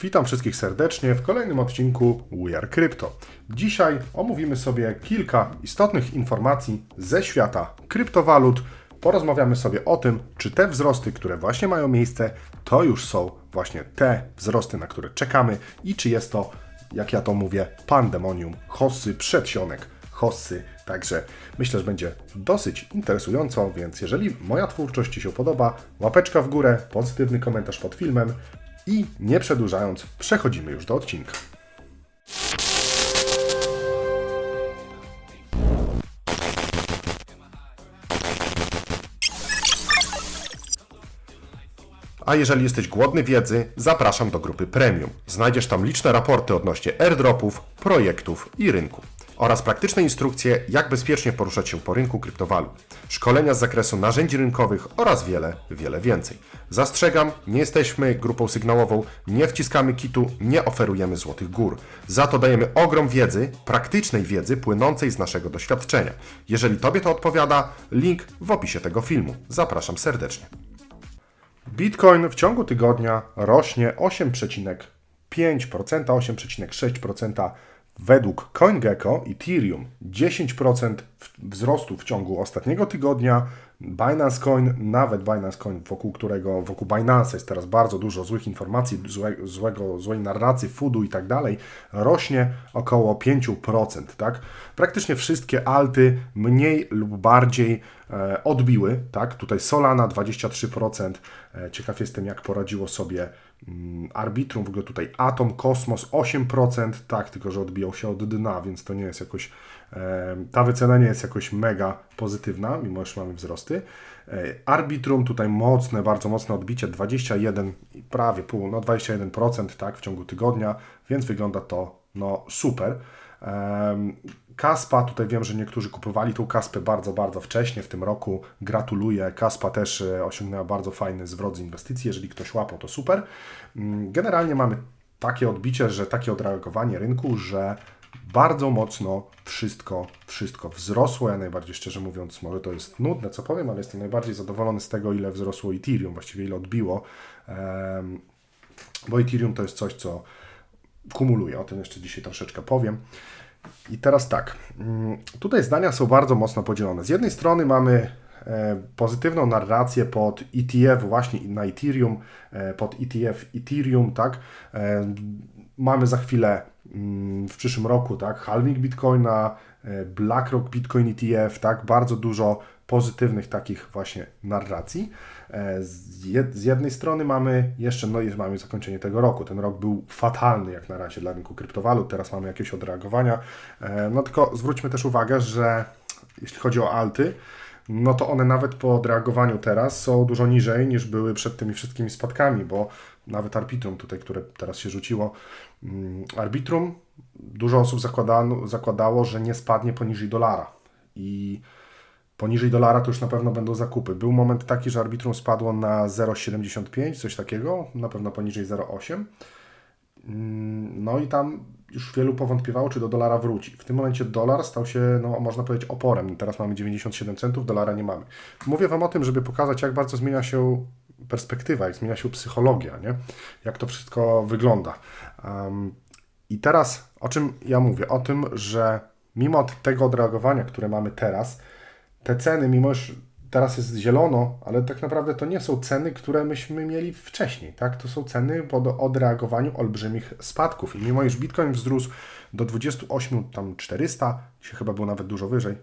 Witam wszystkich serdecznie w kolejnym odcinku We Are Crypto. Dzisiaj omówimy sobie kilka istotnych informacji ze świata kryptowalut. Porozmawiamy sobie o tym, czy te wzrosty, które właśnie mają miejsce, to już są właśnie te wzrosty, na które czekamy i czy jest to, jak ja to mówię, pandemonium, hossy, przedsionek hossy. Także myślę, że będzie dosyć interesująco, więc jeżeli moja twórczość Ci się podoba, łapeczka w górę, pozytywny komentarz pod filmem i nie przedłużając, przechodzimy już do odcinka. A jeżeli jesteś głodny wiedzy, zapraszam do grupy Premium. Znajdziesz tam liczne raporty odnośnie airdropów, projektów i rynku oraz praktyczne instrukcje, jak bezpiecznie poruszać się po rynku kryptowalut, szkolenia z zakresu narzędzi rynkowych oraz wiele, wiele więcej. Zastrzegam, nie jesteśmy grupą sygnałową, nie wciskamy kitu, nie oferujemy złotych gór. Za to dajemy ogrom wiedzy, praktycznej wiedzy płynącej z naszego doświadczenia. Jeżeli Tobie to odpowiada, link w opisie tego filmu. Zapraszam serdecznie. Bitcoin w ciągu tygodnia rośnie 8,5%, 8,6% według CoinGecko, Ethereum 10% wzrostu w ciągu ostatniego tygodnia, Binance Coin, nawet Binance Coin, wokół którego, wokół Binance jest teraz bardzo dużo złych informacji, złe, złego, złej narracji, foodu i tak dalej, rośnie około 5%, tak? Praktycznie wszystkie alty mniej lub bardziej e, odbiły, tak? Tutaj Solana 23%, e, ciekaw jestem jak poradziło sobie mm, Arbitrum, w ogóle tutaj Atom, Kosmos 8%, tak, tylko że odbijał się od dna, więc to nie jest jakoś ta wycena nie jest jakoś mega pozytywna, mimo że mamy wzrosty. E, Arbitrum tutaj mocne, bardzo mocne odbicie, 21, prawie pół, no 21% tak, w ciągu tygodnia, więc wygląda to no super. Kaspa, tutaj wiem, że niektórzy kupowali tą Kaspę bardzo, bardzo wcześnie w tym roku. Gratuluję. Kaspa też e, osiągnęła bardzo fajny zwrot z inwestycji. Jeżeli ktoś łapał, to super. Mm, generalnie mamy takie odbicie, że takie odreagowanie rynku, że bardzo mocno wszystko, wszystko wzrosło. Ja najbardziej szczerze mówiąc, może to jest nudne, co powiem, ale jestem najbardziej zadowolony z tego, ile wzrosło Ethereum, właściwie ile odbiło. Bo Ethereum to jest coś, co kumuluje. O tym jeszcze dzisiaj troszeczkę powiem. I teraz tak, mm, tutaj zdania są bardzo mocno podzielone. Z jednej strony mamy e, pozytywną narrację pod ETF właśnie na Ethereum, e, pod ETF Ethereum, tak. E, mamy za chwilę w przyszłym roku, tak, halving Bitcoina, e, BlackRock Bitcoin ETF, tak, bardzo dużo pozytywnych takich właśnie narracji. E, z jednej strony mamy jeszcze, no jest, mamy zakończenie tego roku. Ten rok był fatalny jak na razie dla rynku kryptowalut, teraz mamy jakieś odreagowania. E, no tylko zwróćmy też uwagę, że jeśli chodzi o alty, no to one nawet po odreagowaniu teraz są dużo niżej niż były przed tymi wszystkimi spadkami, bo nawet Arbitrum tutaj, które teraz się rzuciło, mm, Arbitrum, dużo osób zakładano, zakładało, że nie spadnie poniżej dolara i poniżej dolara to już na pewno będą zakupy. Był moment taki, że Arbitrum spadło na 0,75, coś takiego, na pewno poniżej 0,8. Mm, no i tam już wielu powątpiewało, czy do dolara wróci. W tym momencie dolar stał się, no, można powiedzieć, oporem. Teraz mamy 97 centów, dolara nie mamy. Mówię Wam o tym, żeby pokazać, jak bardzo zmienia się perspektywa, jak zmienia się psychologia, nie? jak to wszystko wygląda. Um, I teraz o czym ja mówię? O tym, że mimo tego odreagowania, które mamy teraz, te ceny, mimo że teraz jest zielono, ale tak naprawdę to nie są ceny, które myśmy mieli wcześniej, tak? To są ceny po odreagowaniu olbrzymich spadków. I mimo iż Bitcoin wzrósł do 28 tam 400, dzisiaj chyba był nawet dużo wyżej,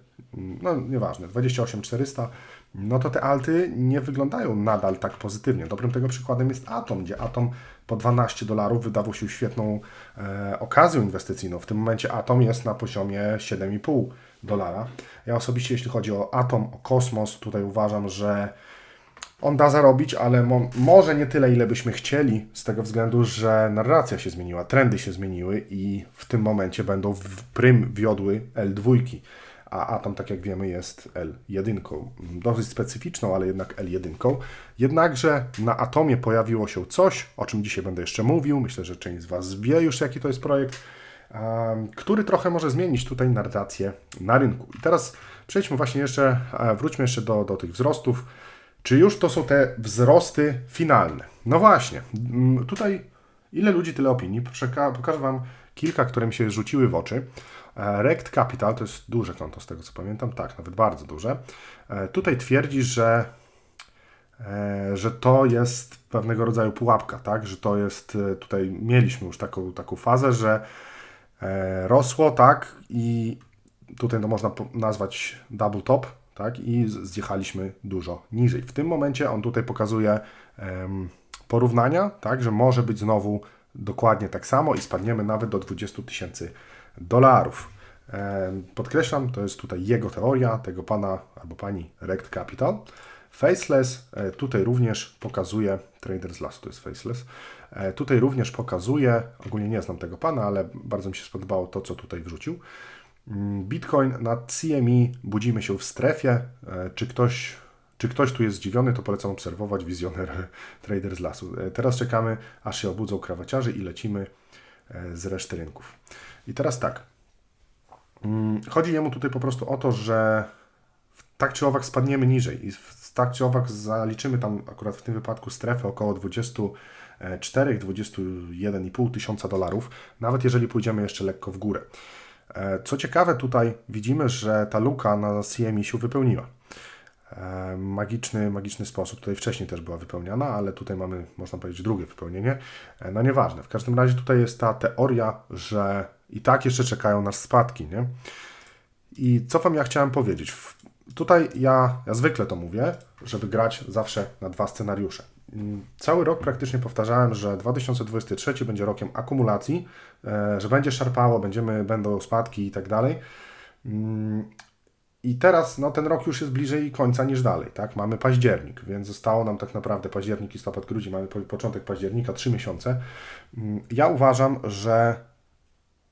no nieważne, 28 400, no to te alty nie wyglądają nadal tak pozytywnie. Dobrym tego przykładem jest Atom, gdzie Atom po 12 dolarów wydawał się świetną e, okazją inwestycyjną. W tym momencie Atom jest na poziomie 7,5 dolara. Ja osobiście, jeśli chodzi o Atom, o kosmos, tutaj uważam, że on da zarobić, ale mo może nie tyle, ile byśmy chcieli, z tego względu, że narracja się zmieniła, trendy się zmieniły i w tym momencie będą w prym wiodły L2 a atom, tak jak wiemy, jest L1. Dosyć specyficzną, ale jednak L1. Jednakże na atomie pojawiło się coś, o czym dzisiaj będę jeszcze mówił. Myślę, że część z Was wie już, jaki to jest projekt, który trochę może zmienić tutaj narrację na rynku. I teraz przejdźmy właśnie jeszcze, wróćmy jeszcze do, do tych wzrostów. Czy już to są te wzrosty finalne? No właśnie, tutaj Ile ludzi, tyle opinii. Pokażę Wam kilka, które mi się rzuciły w oczy. E, Rect Capital to jest duże konto, z tego co pamiętam, tak, nawet bardzo duże. E, Tutaj twierdzi, że, e, że to jest pewnego rodzaju pułapka, tak, że to jest, tutaj mieliśmy już taką, taką fazę, że rosło, tak, i tutaj to można nazwać double top, tak, i zjechaliśmy dużo niżej. W tym momencie on tutaj pokazuje porównania, tak, że może być znowu dokładnie tak samo i spadniemy nawet do 20 tysięcy dolarów. Em, Podkreślam, to jest tutaj jego teoria, tego pana albo pani Rect Capital. Faceless e, tutaj również pokazuje, Traders Last to jest Faceless, e, tutaj również pokazuje, ogólnie nie znam tego pana, ale bardzo mi się spodobało to, co tutaj wrzucił. Mm, Bitcoin na CME budzimy się w strefie. E, Czy ktoś, czy ktoś tu jest zdziwiony, to polecam obserwować wizjoner Traders Lasu. E, Teraz czekamy, aż się obudzą krawaciarze i lecimy e, z reszty rynków. I teraz tak. Mm, Chodzi jemu tutaj po prostu o to, że tak czy owak spadniemy niżej i tak czy owak zaliczymy tam akurat w tym wypadku strefę około 24-21,5 tysiąca dolarów, nawet jeżeli pójdziemy jeszcze lekko w górę. E, Co ciekawe, tutaj widzimy, że ta luka na CME się wypełniła. E, Magiczny, magiczny sposób. Tutaj wcześniej też była wypełniana, ale tutaj mamy, można powiedzieć, drugie wypełnienie. E, No nieważne. W każdym razie tutaj jest ta teoria, że i tak jeszcze czekają nas spadki, nie? I co Wam ja chciałem powiedzieć? Tutaj ja, ja zwykle to mówię, żeby grać zawsze na dwa scenariusze. Mm, Cały rok praktycznie powtarzałem, że 2023 będzie rokiem akumulacji, e, że będzie szarpało, będziemy, będą spadki i tak dalej. I teraz no, ten rok już jest bliżej końca niż dalej, tak? Mamy październik, więc zostało nam tak naprawdę październik, listopad, grudzień, mamy po- początek października, trzy miesiące. Mm, Ja uważam, że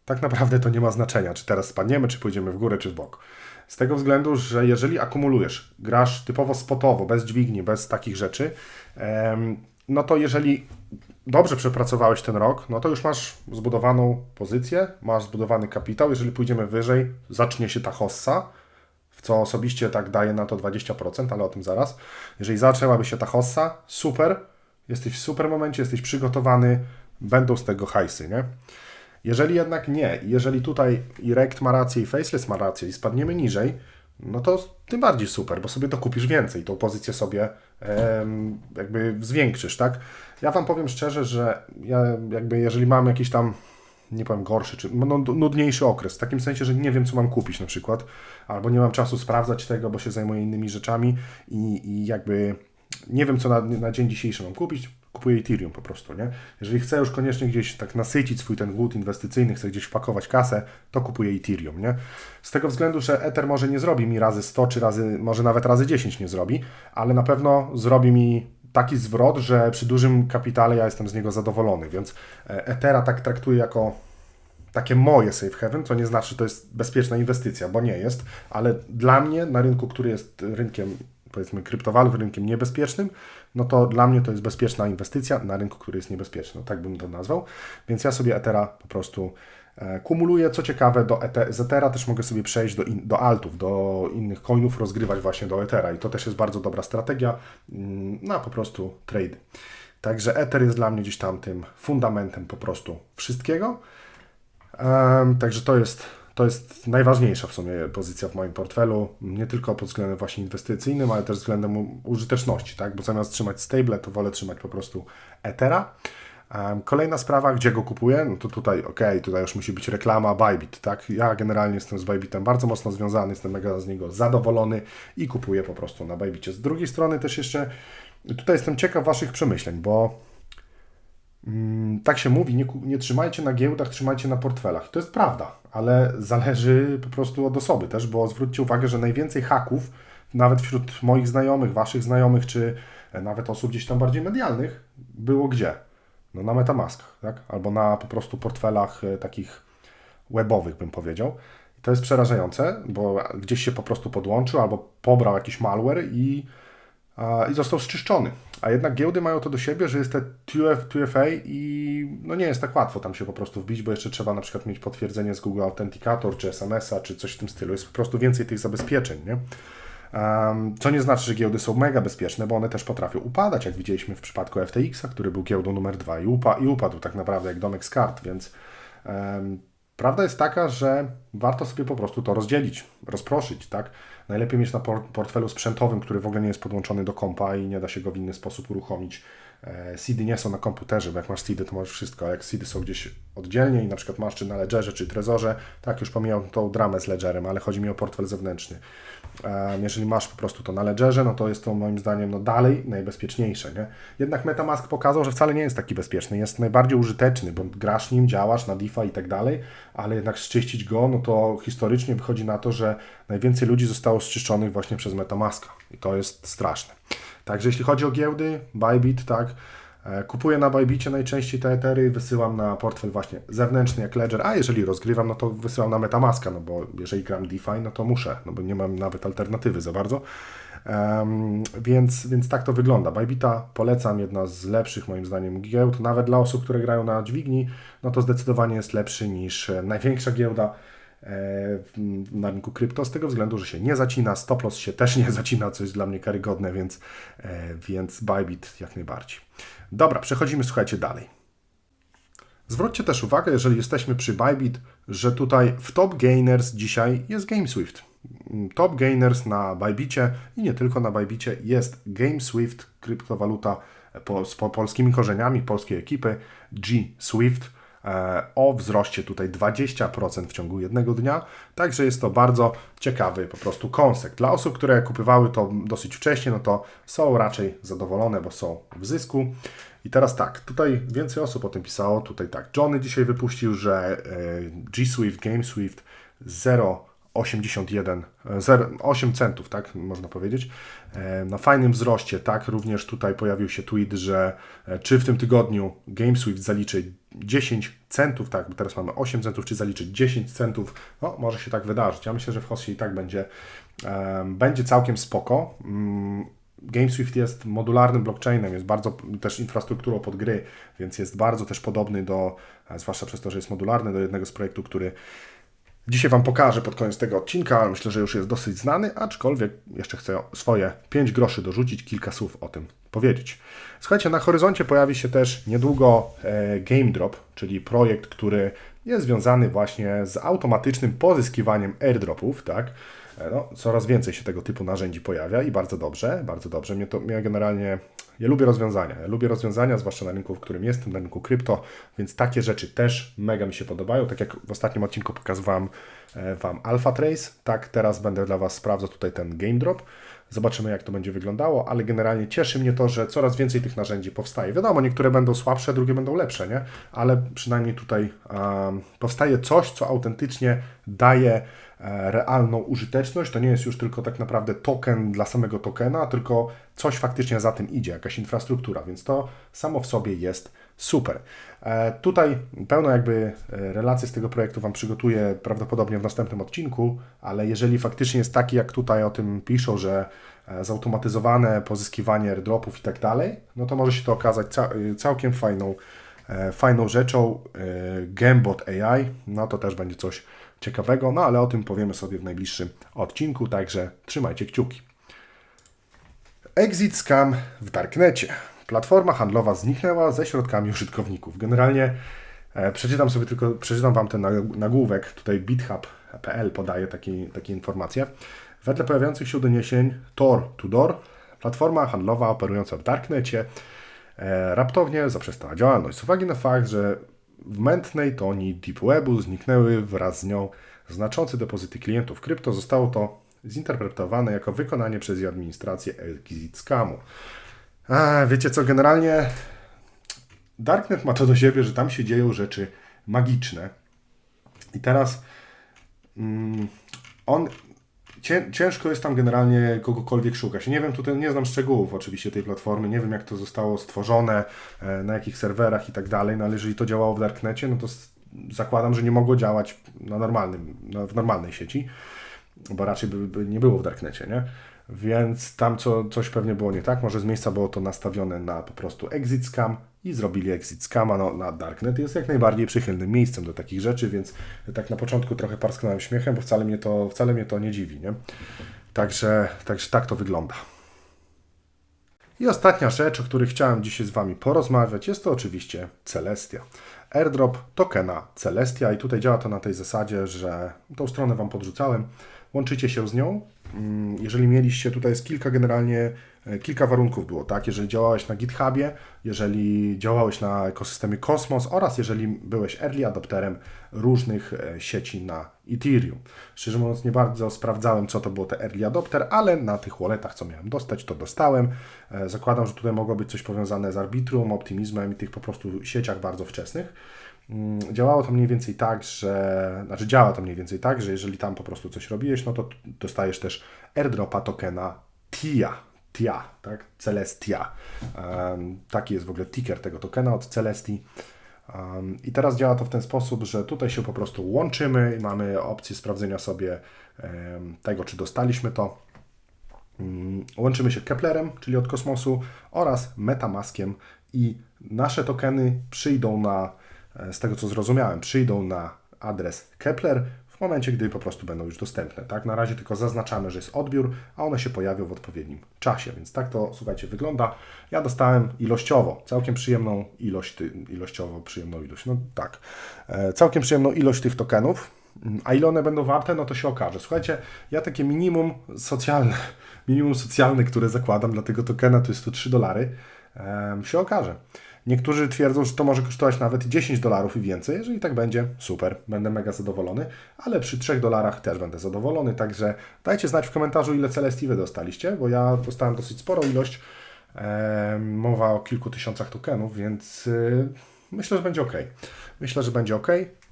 tak naprawdę to nie ma znaczenia, czy teraz spadniemy, czy pójdziemy w górę, czy w bok. Z tego względu, że jeżeli akumulujesz, grasz typowo spotowo, bez dźwigni, bez takich rzeczy, no to jeżeli dobrze przepracowałeś ten rok, no to już masz zbudowaną pozycję, masz zbudowany kapitał. Jeżeli pójdziemy wyżej, zacznie się ta hossa, co osobiście tak daje na to 20%, ale o tym zaraz. Jeżeli zaczęłaby się ta hossa, super, jesteś w super momencie, jesteś przygotowany, będą z tego hajsy, nie? Jeżeli jednak nie, jeżeli tutaj i Rect ma rację i Faceless ma rację i spadniemy niżej, no to tym bardziej super, bo sobie dokupisz więcej, tą pozycję sobie em, jakby zwiększysz, tak? Ja Wam powiem szczerze, że ja jakby jeżeli mam jakiś tam, nie powiem gorszy, czy no, nudniejszy okres, w takim sensie, że nie wiem co mam kupić na przykład, albo nie mam czasu sprawdzać tego, bo się zajmuję innymi rzeczami i, i jakby nie wiem co na, na dzień dzisiejszy mam kupić, kupuję Ethereum po prostu, nie? Jeżeli chcę już koniecznie gdzieś tak nasycić swój ten głód inwestycyjny, chcę gdzieś wpakować kasę, to kupuję Ethereum, nie? Z tego względu, że Ether może nie zrobi mi razy 100, czy razy, może nawet razy 10 nie zrobi, ale na pewno zrobi mi taki zwrot, że przy dużym kapitale ja jestem z niego zadowolony, więc e, Ethera tak traktuję jako takie moje safe haven, co nie znaczy, że to jest bezpieczna inwestycja, bo nie jest, ale dla mnie na rynku, który jest rynkiem powiedzmy kryptowalut, rynkiem niebezpiecznym, no to dla mnie to jest bezpieczna inwestycja na rynku, który jest niebezpieczny, tak bym to nazwał, więc ja sobie Ethera po prostu kumuluję. Co ciekawe, do Ethe- z Ethera też mogę sobie przejść do, in, do altów, do innych coinów, rozgrywać właśnie do Ethera i to też jest bardzo dobra strategia mm, na po prostu trade. Także Ether jest dla mnie gdzieś tam tym fundamentem po prostu wszystkiego. Także to jest, to jest najważniejsza w sumie pozycja w moim portfelu, nie tylko pod względem właśnie inwestycyjnym, ale też względem użyteczności, tak? Bo zamiast trzymać stable, to wolę trzymać po prostu Ethera. Kolejna sprawa, gdzie go kupuję, no to tutaj, ok, tutaj już musi być reklama Bybit, tak? Ja generalnie jestem z Bybitem bardzo mocno związany, jestem mega z niego zadowolony i kupuję po prostu na Bybicie. Z drugiej strony też jeszcze, tutaj jestem ciekaw Waszych przemyśleń, bo Mm, tak się mówi, nie, nie trzymajcie na giełdach, trzymajcie na portfelach. To jest prawda, ale zależy po prostu od osoby też, bo zwróćcie uwagę, że najwięcej haków, nawet wśród moich znajomych, waszych znajomych, czy e, nawet osób gdzieś tam bardziej medialnych, było gdzie? No na Metamaskach, tak? Albo na po prostu portfelach e, takich webowych, bym powiedział. I to jest przerażające, bo gdzieś się po prostu podłączył albo pobrał jakiś malware i a, i został zczyszczony. A jednak giełdy mają to do siebie, że jest te 2F, 2FA i no nie jest tak łatwo tam się po prostu wbić, bo jeszcze trzeba na przykład mieć potwierdzenie z Google Authenticator, czy SMS-a, czy coś w tym stylu. Jest po prostu więcej tych zabezpieczeń, nie? Co nie znaczy, że giełdy są mega bezpieczne, bo one też potrafią upadać, jak widzieliśmy w przypadku FTX-a, który był giełdą numer dwa i, upa i upadł tak naprawdę jak domek z kart, więc prawda jest taka, że warto sobie po prostu to rozdzielić, rozproszyć, tak? Najlepiej mieć na portfelu sprzętowym, który w ogóle nie jest podłączony do kompa i nie da się go w inny sposób uruchomić E, seedy nie są na komputerze, bo jak masz seedy, to możesz wszystko, jak seedy są gdzieś oddzielnie i na przykład masz czy na Ledgerze, czy Trezorze, tak, już pomijam tą dramę z Ledgerem, ale chodzi mi o portfel zewnętrzny. E, jeżeli masz po prostu to na Ledgerze, no to jest to moim zdaniem no dalej najbezpieczniejsze, nie? Jednak Metamask pokazał, że wcale nie jest taki bezpieczny, jest najbardziej użyteczny, bo grasz nim, działasz na DeFi i tak dalej, ale jednak zczyścić go, no to historycznie wychodzi na to, że najwięcej ludzi zostało zczyszczonych właśnie przez Metamaska i to jest straszne. Także jeśli chodzi o giełdy, Bybit, tak, e, kupuję na Bybicie najczęściej te etery, wysyłam na portfel właśnie zewnętrzny jak Ledger, a jeżeli rozgrywam, no to wysyłam na Metamaska, no bo jeżeli gram DeFi, no to muszę, no bo nie mam nawet alternatywy za bardzo. Um, więc, więc tak to wygląda. Bybita polecam, jedna z lepszych moim zdaniem giełd, nawet dla osób, które grają na dźwigni, no to zdecydowanie jest lepszy niż e, największa giełda na rynku krypto, z tego względu, że się nie zacina, stop loss się też nie zacina, co jest dla mnie karygodne, więc, e, więc Bybit jak najbardziej. Dobra, przechodzimy, słuchajcie, dalej. Zwróćcie też uwagę, jeżeli jesteśmy przy Bybit, że tutaj w top gainers dzisiaj jest GameSwift. Top gainers na Bybicie i nie tylko na Bybicie jest GameSwift, kryptowaluta po, z po, polskimi korzeniami, polskiej ekipy, G Swift E, o wzroście tutaj 20% w ciągu jednego dnia, także jest to bardzo ciekawy po prostu kąsek. Dla osób, które kupywały to dosyć wcześnie, no to są raczej zadowolone, bo są w zysku. I teraz tak, tutaj więcej osób o tym pisało, tutaj tak, Johnny dzisiaj wypuścił, że e, G Swift, Game Swift 0 81, 8 centów, tak można powiedzieć, e, na fajnym wzroście, tak, również tutaj pojawił się tweet, że e, czy w tym tygodniu GameSwift zaliczy 10 centów, tak, bo teraz mamy 8 centów, czy zaliczy 10 centów, no może się tak wydarzyć, ja myślę, że w Hossie i tak będzie, będzie całkiem spoko. Mm, GameSwift jest modularnym blockchainem, jest bardzo też infrastrukturą pod gry, więc jest bardzo też podobny do, e, zwłaszcza przez to, że jest modularny, do jednego z projektów, który Dzisiaj Wam pokażę pod koniec tego odcinka, myślę, że już jest dosyć znany, aczkolwiek jeszcze chcę swoje 5 groszy dorzucić, kilka słów o tym powiedzieć. Słuchajcie, na horyzoncie pojawi się też niedługo e, Game Drop, czyli projekt, który jest związany właśnie z automatycznym pozyskiwaniem airdropów, tak? E, no, coraz więcej się tego typu narzędzi pojawia i bardzo dobrze, bardzo dobrze. Mnie to mnie generalnie ja lubię rozwiązania. Ja lubię rozwiązania, zwłaszcza na rynku, w którym jestem, na rynku krypto, więc takie rzeczy też mega mi się podobają. Tak jak w ostatnim odcinku pokazywałem e, Wam Alpha Trace, tak teraz będę dla Was sprawdzał tutaj ten Game Drop. Zobaczymy, jak to będzie wyglądało, ale generalnie cieszy mnie to, że coraz więcej tych narzędzi powstaje. Wiadomo, niektóre będą słabsze, drugie będą lepsze, nie? ale przynajmniej tutaj um, powstaje coś, co autentycznie daje realną użyteczność. To nie jest już tylko tak naprawdę token dla samego tokena, tylko coś faktycznie za tym idzie, jakaś infrastruktura, więc to samo w sobie jest super. E, tutaj pełno jakby e, relacji z tego projektu Wam przygotuję prawdopodobnie w następnym odcinku, ale jeżeli faktycznie jest taki, jak tutaj o tym piszą, że zautomatyzowane pozyskiwanie airdropów i tak dalej, no to może się to okazać całkiem fajną, fajną rzeczą. Gambot AI, no to też będzie coś ciekawego, no ale o tym powiemy sobie w najbliższym odcinku, także trzymajcie kciuki. Exit scam w Darknecie. Platforma handlowa zniknęła ze środkami użytkowników. Generalnie e, przeczytam sobie tylko, przeczytam Wam ten nagłówek, tutaj bithub.pl podaje takie, takie informacje. Wedle pojawiających się doniesień Tor to platforma handlowa operująca w Darknecie, e, raptownie zaprzestała działalność z uwagi na fakt, że w mętnej toni Deep Webu zniknęły wraz z nią znaczące depozyty klientów krypto. Zostało to zinterpretowane jako wykonanie przez jej administrację exit scamu. A, wiecie co, generalnie Darknet ma to do siebie, że tam się dzieją rzeczy magiczne. I teraz mm, on ciężko jest tam generalnie kogokolwiek szukać. Nie wiem, tutaj nie znam szczegółów oczywiście tej platformy, nie wiem jak to zostało stworzone, e, na jakich serwerach i tak dalej, no ale jeżeli to działało w Darknecie, no to zakładam, że nie mogło działać na normalnym, na, w normalnej sieci, bo raczej by, by nie było w Darknecie, nie? Więc tam co, coś pewnie było nie tak, może z miejsca było to nastawione na po prostu exit scam i zrobili exit scama no, na Darknet. Jest jak najbardziej przychylnym miejscem do takich rzeczy, więc tak na początku trochę parsknąłem śmiechem, bo wcale mnie to, wcale mnie to nie dziwi, nie? Także, także tak to wygląda. I ostatnia rzecz, o której chciałem dzisiaj z Wami porozmawiać, jest to oczywiście Celestia. Airdrop tokena Celestia i tutaj działa to na tej zasadzie, że tą stronę Wam podrzucałem, łączycie się z nią. Mm, Jeżeli mieliście, tutaj jest kilka generalnie, kilka warunków było, tak? Jeżeli działałeś na GitHubie, jeżeli działałeś na ekosystemie Cosmos oraz jeżeli byłeś early adopterem różnych e, sieci na Ethereum. Szczerze mówiąc, nie bardzo sprawdzałem, co to było te early adopter, ale na tych walletach, co miałem dostać, to dostałem. E, Zakładam, że tutaj mogło być coś powiązane z Arbitrum, Optimizmem i tych po prostu sieciach bardzo wczesnych. Mm, Działało to mniej więcej tak, że, znaczy działa to mniej więcej tak, że jeżeli tam po prostu coś robiłeś, no to dostajesz też airdropa tokena TIA, TIA, tak? Celestia. Um, taki jest w ogóle ticker tego tokena od Celestii. Um, I teraz działa to w ten sposób, że tutaj się po prostu łączymy i mamy opcję sprawdzenia sobie em, tego, czy dostaliśmy to. Mm, Łączymy się Keplerem, czyli od kosmosu, oraz Metamaskiem i nasze tokeny przyjdą na, e, z tego co zrozumiałem, przyjdą na adres Kepler w momencie, gdy po prostu będą już dostępne. Tak? Na razie tylko zaznaczamy, że jest odbiór, a one się pojawią w odpowiednim czasie, więc tak to, słuchajcie, wygląda. Ja dostałem ilościowo całkiem przyjemną ilość, ilościowo przyjemną ilość, no tak, e, całkiem przyjemną ilość tych tokenów. Mm, A ile one będą warte, no to się okaże. Słuchajcie, ja takie minimum socjalne, minimum socjalne, które zakładam dla tego tokena, to jest to 3 dolary, się okaże. Niektórzy twierdzą, że to może kosztować nawet 10 dolarów i więcej. Jeżeli tak będzie, super, będę mega zadowolony, ale przy 3 dolarach też będę zadowolony. Także dajcie znać w komentarzu, ile Celestii wy dostaliście, bo ja dostałem dosyć sporą ilość. Mowa o kilku tysiącach tokenów, więc y, myślę, że będzie ok. Myślę, że będzie ok,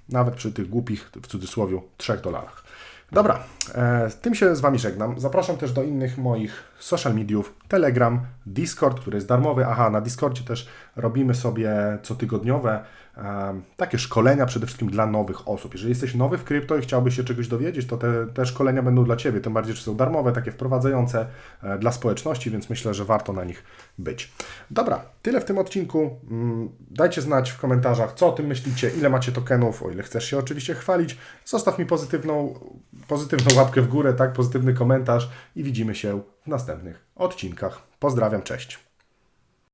nawet przy tych głupich, w cudzysłowie, 3 dolarach. Dobra, e, z tym się z Wami żegnam. Zapraszam też do innych moich social mediów, Telegram, Discord, który jest darmowy. Aha, na Discordzie też robimy sobie cotygodniowe takie szkolenia przede wszystkim dla nowych osób. Jeżeli jesteś nowy w krypto i chciałbyś się czegoś dowiedzieć, to te, te szkolenia będą dla Ciebie, tym bardziej, że są darmowe, takie wprowadzające e, dla społeczności, więc myślę, że warto na nich być. Dobra, tyle w tym odcinku. Mm, Dajcie znać w komentarzach, co o tym myślicie, ile macie tokenów, o ile chcesz się oczywiście chwalić. Zostaw mi pozytywną, pozytywną łapkę w górę, tak, pozytywny komentarz i widzimy się w następnych odcinkach. Pozdrawiam, cześć.